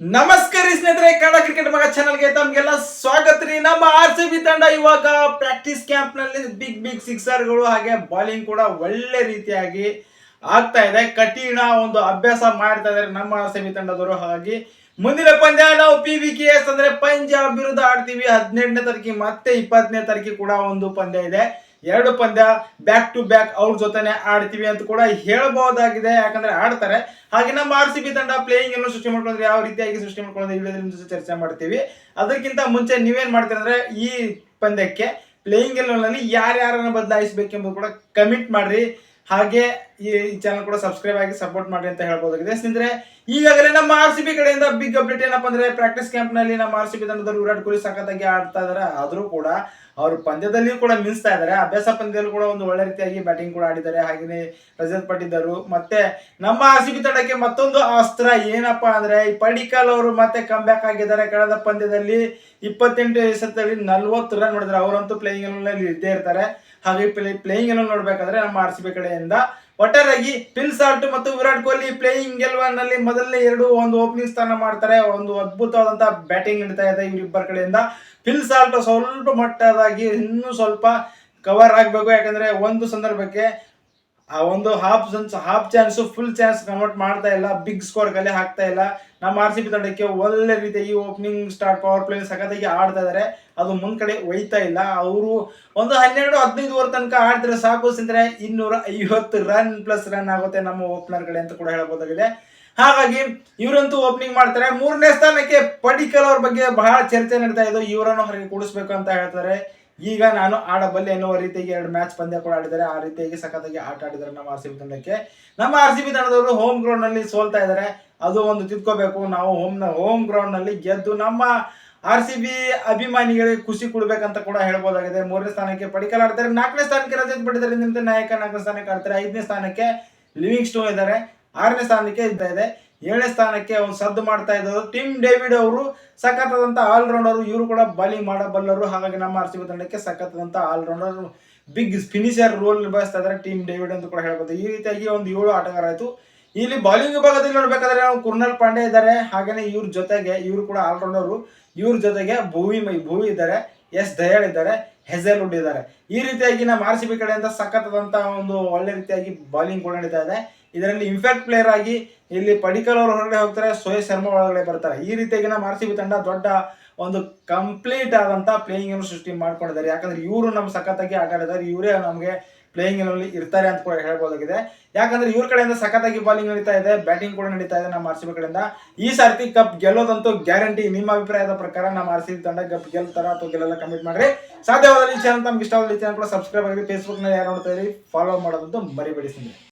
ನಮಸ್ಕಾರ ಸ್ನೇಹಿತರೆ, ಕನ್ನಡ ಕ್ರಿಕೆಟ್ ಮಗ ಚಾನಲ್ಗೆ ತಮ್ಗೆಲ್ಲ ಸ್ವಾಗತ ರೀ. ನಮ್ಮ ಆರ್ ಸಿ ಬಿ ತಂಡ ಇವಾಗ ಪ್ರಾಕ್ಟೀಸ್ ಕ್ಯಾಂಪ್ನಲ್ಲಿ ಬಿಗ್ ಬಿಗ್ ಸಿಕ್ಸರ್ಗಳು ಹಾಗೆ ಬಾಲಿಂಗ್ ಕೂಡ ಒಳ್ಳೆ ರೀತಿಯಾಗಿ ಆಗ್ತಾ ಇದೆ. ಕಠಿಣ ಒಂದು ಅಭ್ಯಾಸ ಮಾಡ್ತಾ ಇದಾರೆ ನಮ್ಮ ಆರ್ ಸಿ ಬಿ ತಂಡದವರು. ಹಾಗಾಗಿ ಮುಂದಿನ ಪಂದ್ಯ ನಾವು ಪಿ ವಿ ಕೆ ಎಸ್ ಅಂದ್ರೆ ಪಂಜಾಬ್ ವಿರುದ್ಧ ಆಡ್ತೀವಿ. ಹದಿನೆಂಟನೇ ತಾರೀಕಿಗೆ ಮತ್ತೆ ಇಪ್ಪತ್ತನೇ ತಾರೀಕಿಗೆ ಕೂಡ ಒಂದು ಪಂದ್ಯ ಇದೆ. ಎರಡು ಪಂದ್ಯ ಬ್ಯಾಕ್ ಟು ಬ್ಯಾಕ್ ಅವ್ರ ಜೊತೆನೆ ಆಡ್ತೀವಿ ಅಂತ ಕೂಡ ಹೇಳಬಹುದಾಗಿದೆ ಯಾಕಂದ್ರೆ ಆಡ್ತಾರೆ. ಹಾಗೆ ನಮ್ಮ ಆರ್ ಸಿ ಬಿ ತಂಡ ಪ್ಲೇಯಿಂಗ್ ಅನ್ನು ಸೃಷ್ಟಿ ಮಾಡ್ಕೊಂಡ್ರೆ ಯಾವ ರೀತಿಯಾಗಿ ಸೃಷ್ಟಿ ನಿಮ್ ಜೊತೆ ಚರ್ಚೆ ಮಾಡ್ತೀವಿ. ಅದಕ್ಕಿಂತ ಮುಂಚೆ ನೀವೇನ್ ಮಾಡ್ತೀರ ಅಂದ್ರೆ ಈ ಪಂದ್ಯಕ್ಕೆ ಪ್ಲೇಯಿಂಗ್ನಲ್ಲಿ ಯಾರ್ಯಾರನ್ನ ಬದಲಾಯಿಸಬೇಕೆಂಬುದು ಕೂಡ ಕಮಿಟ್ ಮಾಡ್ರಿ. ಹಾಗೆ ಈ ಚಾನಲ್ ಕೂಡ ಸಬ್ಸ್ಕ್ರೈಬ್ ಆಗಿ ಸಪೋರ್ಟ್ ಮಾಡಿ ಅಂತ ಹೇಳ್ಬೋದಾಗಿದೆ. ಸ್ನೇಹಿತರೆ, ಈಗಾಗಲೇ ನಮ್ಮ ಆರ್ ಸಿ ಬಿ ಕಡೆಯಿಂದ ಬಿಗ್ ಅಪ್ಡೇಟ್ ಏನಪ್ಪ ಅಂದ್ರೆ ಪ್ರಾಕ್ಟೀಸ್ ಕ್ಯಾಂಪ್ನಲ್ಲಿ ನಮ್ಮ ಆರ್ ಸಿ ಬಿ ತಂಡದವರು ವಿರಾಟ್ ಕೊಹ್ಲಿ ಸಖತ್ತಾಗಿ ಆಡ್ತಾ ಇದಾರೆ. ಆದರೂ ಕೂಡ ಅವರು ಪಂದ್ಯದಲ್ಲಿಯೂ ಕೂಡ ಮಿಂಚ್ತಾ ಇದ್ದಾರೆ ಅಭ್ಯಾಸ ಪಂದ್ಯದಲ್ಲಿ ಕೂಡ ಒಂದು ಒಳ್ಳೆ ರೀತಿಯಾಗಿ ಬ್ಯಾಟಿಂಗ್ ಕೂಡ ಆಡಿದ್ದಾರೆ. ಹಾಗೆಯೇ ರಜತ್ ಪಟ್ಟಿದ್ದರು. ಮತ್ತೆ ನಮ್ಮ ಆರ್ ಸಿ ಬಿ ತಂಡಕ್ಕೆ ಮತ್ತೊಂದು ಅಸ್ತ್ರ ಏನಪ್ಪಾ ಅಂದ್ರೆ ಈ ಪಡಿಕಲ್ ಅವರು ಮತ್ತೆ ಕಮ್ ಬ್ಯಾಕ್ ಆಗಿದ್ದಾರೆ. ಕಳೆದ ಪಂದ್ಯದಲ್ಲಿ ಇಪ್ಪತ್ತೆಂಟು ಎಸೆತದಲ್ಲಿ ನಲ್ವತ್ತು ರನ್ ಹೊಡೆದ್ರೆ. ಅವರಂತೂ ಪ್ಲೇಯಿಂಗ್ ಇದ್ದೇ ಇರ್ತಾರೆ. ಹಾಗೆ ಪ್ಲೇಯಿಂಗ್ ಅನ್ನು ನೋಡ್ಬೇಕಾದ್ರೆ ನಮ್ಮ ಆರ್ ಸಿ ಬಿ ಕಡೆಯಿಂದ ಒಟ್ಟಾರಾಗಿ ಪಿನ್ ಸಾಲ್ಟ್ ಮತ್ತು ವಿರಾಟ್ ಕೊಹ್ಲಿ ಪ್ಲೇಯಿಂಗ್ ಗೆಲ್ವನ್ನಲ್ಲಿ ಮೊದಲನೇ ಎರಡು ಒಂದು ಓಪನಿಂಗ್ ಸ್ಥಾನ ಮಾಡ್ತಾರೆ. ಒಂದು ಅದ್ಭುತವಾದಂತಹ ಬ್ಯಾಟಿಂಗ್ ನಡೀತಾ ಇದೆ ಇವರಿಬ್ಬರ ಕಡೆಯಿಂದ. ಫಿಲ್ ಸಾಲ್ಟ್ ಸ್ವಲ್ಪ ಮಟ್ಟದಾಗಿ ಇನ್ನೂ ಸ್ವಲ್ಪ ಕವರ್ ಆಗಬೇಕು. ಯಾಕಂದ್ರೆ ಒಂದು ಸಂದರ್ಭಕ್ಕೆ ಆ ಒಂದು half half chance full chance convert ಮಾಡ್ತಾ ಇಲ್ಲ ಬಿಗ್ ಸ್ಕೋರ್ ಕಲೆ ಹಾಕ್ತಾ ಇಲ್ಲ. ನಮ್ಮ ಆರ್ ಸಿ ಬಿ ತಂಡಕ್ಕೆ ಒಳ್ಳೆ ರೀತಿ ಈ ಓಪನಿಂಗ್ ಸ್ಟಾರ್ಟ್ ಪವರ್ ಪ್ಲೇ ಸಖತ್ತಾಗಿ ಆಡ್ತಾ ಇದಾರೆ. ಅದು ಮುಂದ್ ಕಡೆ ಒಯ್ತಾ ಇಲ್ಲ. ಅವರು ಒಂದು ಹನ್ನೆರಡು, ಹದಿನೈದು ಓವರ್ ತನಕ ಆಡ್ತಾರೆ ಸಾಕು ಸಿಂದ್ರೆ ಇನ್ನೂರ ಐವತ್ತು ರನ್ ಪ್ಲಸ್ ರನ್ ಆಗುತ್ತೆ ನಮ್ಮ ಓಪನರ್ ಕಡೆ ಅಂತ ಕೂಡ ಹೇಳಬಹುದಾಗಿದೆ. ಹಾಗಾಗಿ ಇವರಂತೂ ಓಪನಿಂಗ್ ಮಾಡ್ತಾರೆ. ಮೂರನೇ ಸ್ಥಾನಕ್ಕೆ ಪಡಿಕಲ್ ಅವ್ರ ಬಗ್ಗೆ ಬಹಳ ಚರ್ಚೆ ನಡೀತಾ ಇದ್ದು ಇವರನ್ನು ಹೊರಗೆ ಕೂಡಿಸ್ಬೇಕು ಅಂತ ಹೇಳ್ತಾರೆ. ಈಗ ನಾನು ಆಡಬಲ್ಲೆ ಎನ್ನುವ ರೀತಿಯಾಗಿ ಎರಡು ಮ್ಯಾಚ್ ಪಂದ್ಯ ಕೂಡ ಆಡಿದ್ದಾರೆ. ಆ ರೀತಿಯಾಗಿ ಸಖತ್ತಾಗಿ ಆಟ ಆಡಿದ್ದಾರೆ ನಮ್ಮ ಆರ್ ಸಿ ಬಿ ತಂಡಕ್ಕೆ. ನಮ್ಮ ಆರ್ ಸಿ ಬಿ ತಂಡದವರು ಹೋಮ್ ಗ್ರೌಂಡ್ನಲ್ಲಿ ಸೋಲ್ತಾ ಇದ್ದಾರೆ. ಅದು ಒಂದು ತಿದ್ಕೋಬೇಕು. ನಾವು ಹೋಮ್ ಹೋಮ್ ಗ್ರೌಂಡ್ನಲ್ಲಿ ಗೆದ್ದು ನಮ್ಮ ಆರ್ ಸಿ ಬಿ ಅಭಿಮಾನಿಗಳಿಗೆ ಖುಷಿ ಕೊಡ್ಬೇಕಂತ ಕೂಡ ಹೇಳ್ಬೋದಾಗಿದೆ. ಮೂರನೇ ಸ್ಥಾನಕ್ಕೆ ಪಡಿಕಲ್ ಆಡ್ತಾರೆ. ನಾಲ್ಕನೇ ಸ್ಥಾನಕ್ಕೆ ರಜತ್ ಪಡಿತಾರೆ ನಿಮ್ದು ನಾಯಕ ನಾಲ್ಕನೇ ಸ್ಥಾನಕ್ಕೆ ಆಡ್ತಾರೆ. ಐದನೇ ಸ್ಥಾನಕ್ಕೆ ಲಿವಿಂಗ್ ಸ್ಟೋನ್ ಇದ್ದಾರೆ. ಆರನೇ ಸ್ಥಾನಕ್ಕೆ ಇದ್ದ ಇದೆ ಏಳನೇ ಸ್ಥಾನಕ್ಕೆ ಒಂದು ಸದ್ದು ಮಾಡ್ತಾ ಇದ್ದಾರೆ ಟಿಮ್ ಡೇವಿಡ್ ಅವರು. ಸಖತ್ತಾದಂಥ ಆಲ್ರೌಂಡರು ಇವರು ಕೂಡ ಬಾಲಿಂಗ್ ಮಾಡಬಲ್ಲರು. ಹಾಗಾಗಿ ನಮ್ಮ ಆರ್ ಸಿ ತಂಡಕ್ಕೆ ಸಖತ್ತಾದಂಥ ಆಲ್ರೌಂಡರ್. ಬಿಗ್ ಫಿನಿಷರ್ ರೋಲ್ ನಿಭಾಯಿಸ್ತಾ ಇದ್ದಾರೆ ಟೀಮ್ ಡೇವಿಡ್ ಅಂತ ಕೂಡ ಹೇಳ್ಬೋದು. ಈ ರೀತಿಯಾಗಿ ಒಂದು ಏಳು ಆಟಗಾರ ಆಯಿತು ಇಲ್ಲಿ ಬಾಲಿಂಗ್ ವಿಭಾಗದಲ್ಲಿ ನೋಡಬೇಕಾದ್ರೆ ನಾವು ಕುರ್ನಲ್ ಪಾಂಡೆ ಇದ್ದಾರೆ. ಹಾಗೆಯೇ ಇವ್ರ ಜೊತೆಗೆ, ಇವರು ಕೂಡ ಆಲ್ರೌಂಡರು. ಇವ್ರ ಜೊತೆಗೆ ಭೂವಿ ಭೂವಿ ಇದ್ದಾರೆ. ಎಸ್ ದಯಾಳ್ ಇದ್ದಾರೆ, ಹೆಸರು ಇದ್ದಾರೆ. ಈ ರೀತಿಯಾಗಿ ನಮ್ಮ ಆರ್ ಸಿ ಬಿ ಕಡೆಯಿಂದ ಸಖತ್ತಾದಂತ ಒಂದು ಒಳ್ಳೆ ರೀತಿಯಾಗಿ ಬಾಲಿಂಗ್ ಕೂಡ ಇದೆ. ಇದರಲ್ಲಿ ಇಂಫ್ಯಾಕ್ಟ್ ಪ್ಲೇಯರ್ ಆಗಿ ಇಲ್ಲಿ ಪಡಿಕಲ್ ಅವರು ಹೊರಗಡೆ ಹೋಗ್ತಾರೆ, ಸೋಯ್ ಶರ್ಮಾ ಒಳಗಡೆ ಬರ್ತಾರೆ. ಈ ರೀತಿಯಾಗಿ ನಮ್ಮ ಆರ್ ಸಿ ಬಿ ತಂಡ ದೊಡ್ಡ ಒಂದು ಕಂಪ್ಲೀಟ್ ಆದಂತ ಪ್ಲೇಯಿಂಗ್ ಅನ್ನು ಸೃಷ್ಟಿ ಮಾಡ್ಕೊಂಡಿದ್ದಾರೆ. ಯಾಕಂದ್ರೆ ಇವರು ನಮ್ಮ ಸಖತ್ತಾಗಿ ಆಟ ಆಡಿದ್ದಾರೆ ಇವರೇ ನಮಗೆ ಪ್ಲೇಯಿಂಗ್ ಅಲ್ಲಿ ಇರ್ತಾರೆ ಅಂತ ಕೂಡ ಹೇಳ್ಬೋದಾಗಿದೆ. ಯಾಕಂದ್ರೆ ಇವ್ರ ಕಡೆಯಿಂದ ಸಖತ್ತಾಗಿ ಬಾಲಿಂಗ್ ನಡೀತಾ ಇದೆ ಬ್ಯಾಟಿಂಗ್ ಕೂಡ ನಡೀತಾ ಇದೆ ನಮ್ಮ ಆರ್ ಸಿ ಬಿ ಕಡೆಯಿಂದ. ಈ ಸರ್ತಿ ಕಪ್ ಗೆಲ್ಲೋದಂತೂ ಗ್ಯಾರಂಟಿ ನಿಮ್ಮ ಅಭಿಪ್ರಾಯದ ಪ್ರಕಾರ ನಮ್ಮ ಆರ್ ಸಿ ಬಿ ತಂಡ ಕಪ್ ಗೆಲ್ತಾರ ಅಥವಾ ಗೆಲ್ಲಲ್ಲ ಕಮೆಂಟ್ ಮಾಡ್ರಿ. ಸಾಧ್ಯವಾದ ಚಾನಲ್ ತಮ್ಗೆ ಇಷ್ಟವಾದ ಈ ಚಾನಲ್ ಕೂಡ ಸಬ್ಸ್ಕ್ರೈಬ್ ಆಗಿ ಫೇಸ್ಬುಕ್ನಲ್ಲಿ ಯಾರು ನೋಡ್ತಾ ಇರಿ ಫಾಲೋ ಮಾಡೋದಂತೂ ಮರಿಬೇಡಿ ಸ್ನೇಹಿತರೆ.